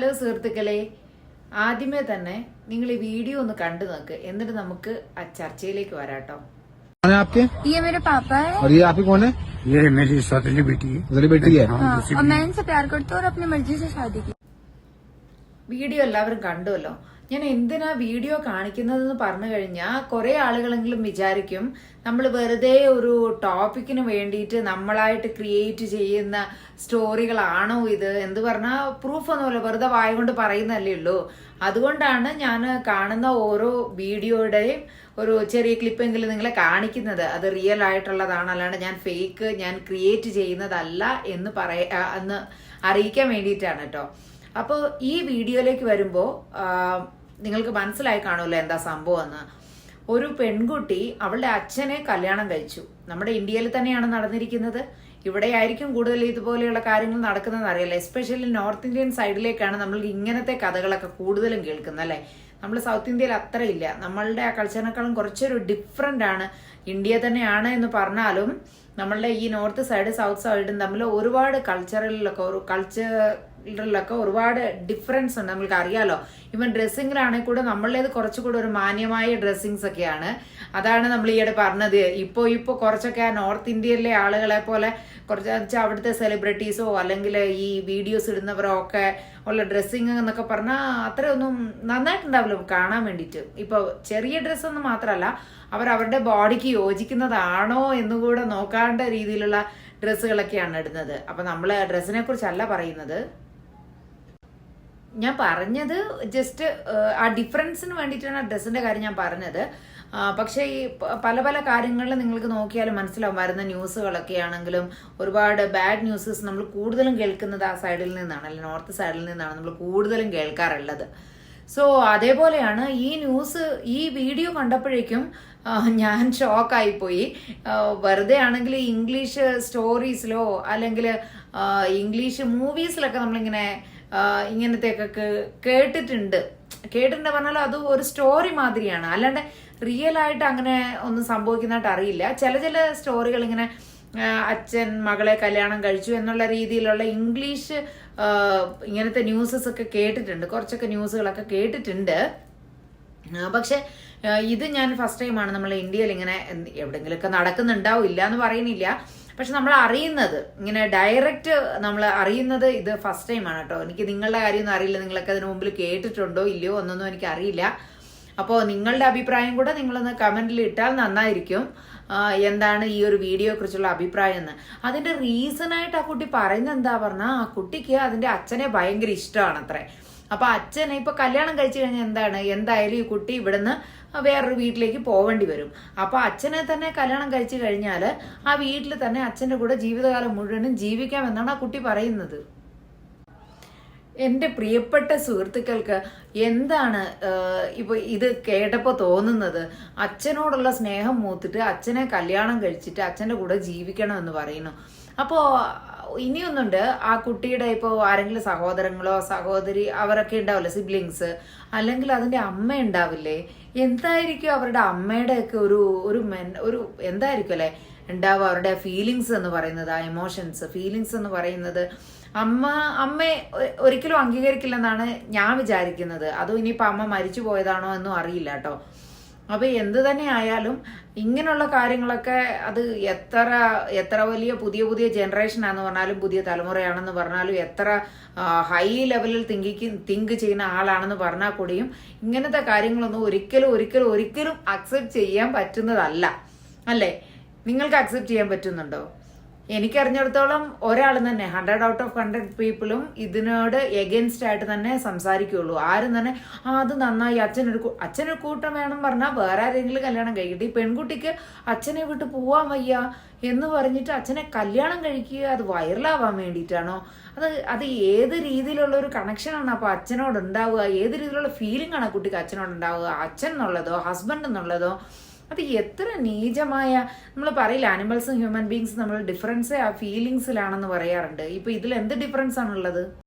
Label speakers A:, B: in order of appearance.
A: സുഹൃത്തുക്കളെ ആദ്യമേ തന്നെ നിങ്ങൾ ഈ വീഡിയോ ഒന്ന് കണ്ടു നോക്ക് എന്നിട്ട് നമുക്ക് ആ ചർച്ചയിലേക്ക് വരാട്ടോ
B: कौन है आपके
C: ये मेरे पापा है
B: और ये आपकी कौन है
D: ये मेरी सौतेली बेटी है
B: मेरी बेटी है
C: हाँ, और मैं इनसे प्यार करती हूँ और अपनी मर्जी से शादी की
A: വീഡിയോ എല്ലാവരും കണ്ടുവല്ലോ ഞാൻ എന്തിനാ വീഡിയോ കാണിക്കുന്നതെന്ന് പറഞ്ഞു കഴിഞ്ഞാൽ കുറേ ആളുകളെങ്കിലും വിചാരിക്കും നമ്മൾ വെറുതെ ഒരു ടോപ്പിക്കിന് വേണ്ടിയിട്ട് നമ്മളായിട്ട് ക്രിയേറ്റ് ചെയ്യുന്ന സ്റ്റോറികളാണോ ഇത് എന്ന് പറഞ്ഞാൽ പ്രൂഫ് ഒന്നുമില്ല വെറുതെ വായ കൊണ്ട് പറയുന്നല്ലേ ഉള്ളൂ. അതുകൊണ്ടാണ് ഞാൻ കാണുന്ന ഓരോ വീഡിയോയുടെയും ഒരു ചെറിയ ക്ലിപ്പെങ്കിലും നിങ്ങളെ കാണിക്കുന്നത്. അത് റിയൽ ആയിട്ടുള്ളതാണ്. അല്ലാണ്ട് ഞാൻ ഫേക്ക് ഞാൻ ക്രിയേറ്റ് ചെയ്യുന്നതല്ല എന്ന് പറയ എന്ന് അറിയിക്കാൻ വേണ്ടിയിട്ടാണ് കേട്ടോ. അപ്പോൾ ഈ വീഡിയോയിലേക്ക് വരുമ്പോൾ നിങ്ങൾക്ക് മനസ്സിലായി കാണുമല്ലോ എന്താ സംഭവം എന്ന് ഒരു പെൺകുട്ടി അവളുടെ അച്ഛനെ കല്യാണം കഴിച്ചു. നമ്മുടെ ഇന്ത്യയിൽ തന്നെയാണ് നടന്നിരിക്കുന്നത്. ഇവിടെ ആയിരിക്കും കൂടുതൽ ഇതുപോലെയുള്ള കാര്യങ്ങൾ നടക്കുന്നത് അറിയില്ല. എസ്പെഷ്യലി നോർത്ത് ഇന്ത്യൻ സൈഡിലേക്കാണ് നമ്മൾ ഇങ്ങനത്തെ കഥകളൊക്കെ കൂടുതലും കേൾക്കുന്നത് അല്ലേ? നമ്മൾ സൗത്ത് ഇന്ത്യയിൽ അത്ര ഇല്ല. നമ്മളുടെ ആ കൾച്ചറിനേക്കാളും കുറച്ചൊരു ഡിഫറെന്റ് ആണ് ഇന്ത്യ തന്നെയാണ് എന്ന് പറഞ്ഞാലും നമ്മളുടെ ഈ നോർത്ത് സൈഡ് സൗത്ത് സൈഡും തമ്മിൽ ഒരുപാട് കൾച്ചറിലൊക്കെ ഒരു കൾച്ചറിലൊക്കെ ഒരുപാട് ഡിഫറൻസ് ഉണ്ട്. നമ്മൾക്ക് അറിയാലോ. ഇവൻ ഡ്രസ്സിങ്ങിലാണെങ്കിൽ കൂടെ നമ്മളേത് കുറച്ചുകൂടെ ഒരു മാന്യമായ ഡ്രസ്സിങ്സ് ഒക്കെയാണ്. അതാണ് നമ്മൾ ഈയിടെ പറഞ്ഞത്. ഇപ്പോൾ ഇപ്പോൾ കുറച്ചൊക്കെ ആ നോർത്ത് ഇന്ത്യയിലെ ആളുകളെ പോലെ കുറച്ച് വെച്ചാൽ അവിടുത്തെ സെലിബ്രിറ്റീസോ അല്ലെങ്കിൽ ഈ വീഡിയോസ് ഇടുന്നവരോ ഒക്കെ ഉള്ള ഡ്രസ്സിങ് എന്നൊക്കെ പറഞ്ഞാൽ അത്രയൊന്നും നന്നായിട്ടുണ്ടാവില്ല. കാണാൻ വേണ്ടിയിട്ട്. ഇപ്പോൾ ചെറിയ ഡ്രസ്സൊന്നും മാത്രമല്ല അവർ അവരുടെ ബോഡിക്ക് യോജിക്കുന്നതാണോ എന്നുകൂടെ നോക്കാണ്ട രീതിയിലുള്ള ഡ്രസ്സുകളൊക്കെയാണ് ഇടുന്നത്. അപ്പം നമ്മൾ ഡ്രസ്സിനെ കുറിച്ചല്ല പറയുന്നത്. ഞാൻ പറഞ്ഞത് ജസ്റ്റ് ആ ഡിഫറൻസിന് വേണ്ടിയിട്ടാണ് ആ ഡ്രസ്സിന്റെ കാര്യം ഞാൻ പറഞ്ഞത്. പക്ഷേ ഈ പല പല കാര്യങ്ങളിൽ നിങ്ങൾക്ക് നോക്കിയാലും മനസ്സിലാവും. വരുന്ന ന്യൂസുകളൊക്കെ ആണെങ്കിലും ഒരുപാട് ബാഡ് ന്യൂസസ് നമ്മൾ കൂടുതലും കേൾക്കുന്നത് ആ സൈഡിൽ നിന്നാണ്. അല്ലെങ്കിൽ നോർത്ത് സൈഡിൽ നിന്നാണ് നമ്മൾ കൂടുതലും കേൾക്കാറുള്ളത്. സോ അതേപോലെയാണ് ഈ ന്യൂസ് ഈ വീഡിയോ കണ്ടപ്പോഴേക്കും ഞാൻ ഷോക്കായിപ്പോയി വെറുതെ ആണെങ്കിൽ ഇംഗ്ലീഷ് സ്റ്റോറീസിലോ അല്ലെങ്കിൽ ഇംഗ്ലീഷ് മൂവീസിലൊക്കെ നമ്മളിങ്ങനെ ഇങ്ങനത്തെയൊക്കെ കേട്ടിട്ടുണ്ട്. കേട്ടിട്ടുണ്ട് പറഞ്ഞാൽ അത് ഒരു സ്റ്റോറി മാതിരിയാണ്. അല്ലാണ്ട് റിയൽ ആയിട്ട് അങ്ങനെ ഒന്നും സംഭവിക്കുന്നതായിട്ട് അറിയില്ല. ചില ചില സ്റ്റോറികൾ ഇങ്ങനെ അച്ഛൻ മകളെ കല്യാണം കഴിച്ചു എന്നുള്ള രീതിയിലുള്ള ഇംഗ്ലീഷ് ഇങ്ങനത്തെ ന്യൂസസ് ഒക്കെ കേട്ടിട്ടുണ്ട്. കുറച്ചൊക്കെ ന്യൂസുകളൊക്കെ കേട്ടിട്ടുണ്ട്. പക്ഷെ ഇത് ഞാൻ ഫസ്റ്റ് ടൈമാണ് നമ്മൾ ഇന്ത്യയിൽ ഇങ്ങനെ എവിടെങ്കിലുമൊക്കെ നടക്കുന്നുണ്ടാവും ഇല്ല എന്ന് പറയുന്നില്ല. പക്ഷെ നമ്മൾ അറിയുന്നത് ഇങ്ങനെ ഡയറക്റ്റ് നമ്മൾ അറിയുന്നത് ഇത് ഫസ്റ്റ് ടൈമാണ് കേട്ടോ. എനിക്ക് നിങ്ങളുടെ കാര്യമൊന്നും അറിയില്ല. നിങ്ങളൊക്കെ അതിന് മുമ്പിൽ കേട്ടിട്ടുണ്ടോ ഇല്ലയോ എന്നൊന്നും എനിക്ക് അറിയില്ല അപ്പോൾ നിങ്ങളുടെ അഭിപ്രായം കൂടെ നിങ്ങളൊന്ന് കമന്റിൽ ഇട്ടാൽ നന്നായിരിക്കും. എന്താണ് ഈ ഒരു വീഡിയോയെ കുറിച്ചുള്ള അഭിപ്രായം എന്ന്. അതിന്റെ റീസണായിട്ട് ആ കുട്ടി പറയുന്നത് എന്താ പറഞ്ഞാൽ ആ കുട്ടിക്ക് അതിന്റെ അച്ഛനെ ഭയങ്കര ഇഷ്ടമാണ് അത്രേ അപ്പൊ അച്ഛനെ ഇപ്പൊ കല്യാണം കഴിച്ചു കഴിഞ്ഞാൽ എന്താണ്? എന്തായാലും ഈ കുട്ടി ഇവിടുന്ന് വേറൊരു വീട്ടിലേക്ക് പോവേണ്ടി വരും. അപ്പൊ അച്ഛനെ തന്നെ കല്യാണം കഴിച്ചു കഴിഞ്ഞാൽ ആ വീട്ടിൽ തന്നെ അച്ഛന്റെ കൂടെ ജീവിതകാലം മുഴുവനും ജീവിക്കാമെന്നാണ് ആ കുട്ടി പറയുന്നത്. എന്റെ പ്രിയപ്പെട്ട സുഹൃത്തുക്കൾക്ക് എന്താണ് ഇപ്പൊ ഇത് കേട്ടപ്പോൾ തോന്നുന്നത്? അച്ഛനോടുള്ള സ്നേഹം മൂത്തിട്ട് അച്ഛനെ കല്യാണം കഴിച്ചിട്ട് അച്ഛന്റെ കൂടെ ജീവിക്കണം എന്ന് പറയുന്നു. അപ്പോൾ ഇനിയൊന്നുണ്ട്. ആ കുട്ടിയുടെ ഇപ്പോൾ ആരെങ്കിലും സഹോദരങ്ങളോ സഹോദരി അവരൊക്കെ ഉണ്ടാവില്ലേ സിബ്ലിങ്സ് അല്ലെങ്കിൽ അതിന്റെ അമ്മ ഉണ്ടാവില്ലേ? എന്തായിരിക്കും അവരുടെ അമ്മയുടെയൊക്കെ ഒരു ഒരു മെൻ ഒരു എന്തായിരിക്കും അല്ലേ? ഉണ്ടാവുക അവരുടെ ഫീലിങ്സ് എന്ന് പറയുന്നത് ആ എമോഷൻസ് ഫീലിങ്സ് എന്ന് പറയുന്നത്. അമ്മ അമ്മ ഒരിക്കലും അംഗീകരിക്കില്ലെന്നാണ് ഞാൻ വിചാരിക്കുന്നത്. അതും ഇനിയിപ്പോൾ അമ്മ മരിച്ചു പോയതാണോ എന്നും അറിയില്ല കേട്ടോ. അപ്പൊ എന്ത് തന്നെ ആയാലും ഇങ്ങനെയുള്ള കാര്യങ്ങളൊക്കെ അത് എത്ര എത്ര വലിയ പുതിയ പുതിയ ജനറേഷൻ ആണെന്ന് പറഞ്ഞാലും പുതിയ തലമുറയാണെന്ന് പറഞ്ഞാലും എത്ര ഹൈ ലെവലിൽ തിങ്കിക്ക് തിങ്ക് ചെയ്യുന്ന ആളാണെന്ന് പറഞ്ഞാൽ കൂടിയും ഇങ്ങനത്തെ കാര്യങ്ങളൊന്നും ഒരിക്കലും ഒരിക്കലും ഒരിക്കലും അക്സെപ്റ്റ് ചെയ്യാൻ പറ്റുന്നതല്ല. അല്ലേ? നിങ്ങൾക്ക് അക്സെപ്റ്റ് ചെയ്യാൻ പറ്റുന്നുണ്ടോ? എനിക്കറിഞ്ഞിടത്തോളം ഒരാൾ തന്നെ ഹൺഡ്രഡ് ഔട്ട് ഓഫ് ഹൺഡ്രഡ് പീപ്പിളും ഇതിനോട് എഗൈൻസ്റ്റ് ആയിട്ട് തന്നെ സംസാരിക്കുകയുള്ളൂ ആരും തന്നെ ആ അത് നന്നായി അച്ഛനൊരു അച്ഛനൊരു കൂട്ടം വേണം പറഞ്ഞാൽ വേറെ ആരെങ്കിലും കല്യാണം കഴിക്കട്ടെ. ഈ പെൺകുട്ടിക്ക് അച്ഛനെ വിട്ട് പോവാൻ വയ്യ എന്ന് പറഞ്ഞിട്ട് അച്ഛനെ കല്യാണം കഴിക്കുക അത് വൈറലാവാൻ വേണ്ടിയിട്ടാണോ? അത് അത് ഏത് രീതിയിലുള്ള ഒരു കണക്ഷനാണ് അപ്പോൾ അച്ഛനോട് ഉണ്ടാവുക ഏത് രീതിയിലുള്ള ഫീലിംഗ് ആണ് കുട്ടിക്ക് അച്ഛനോട് ഉണ്ടാവുക അച്ഛൻ എന്നുള്ളതോ ഹസ്ബൻഡ് എന്നുള്ളതോ? അത് എത്ര നീചമായ നമ്മൾ പറയില്ല ആനിമൽസും ഹ്യൂമൻ ബീങ്സും നമ്മൾ ഡിഫറൻസ് ആ ഫീലിങ്സിലാണെന്ന് പറയാറുണ്ട്. ഇപ്പം ഇതിൽ എന്ത് ഡിഫറൻസ് ആണുള്ളത്?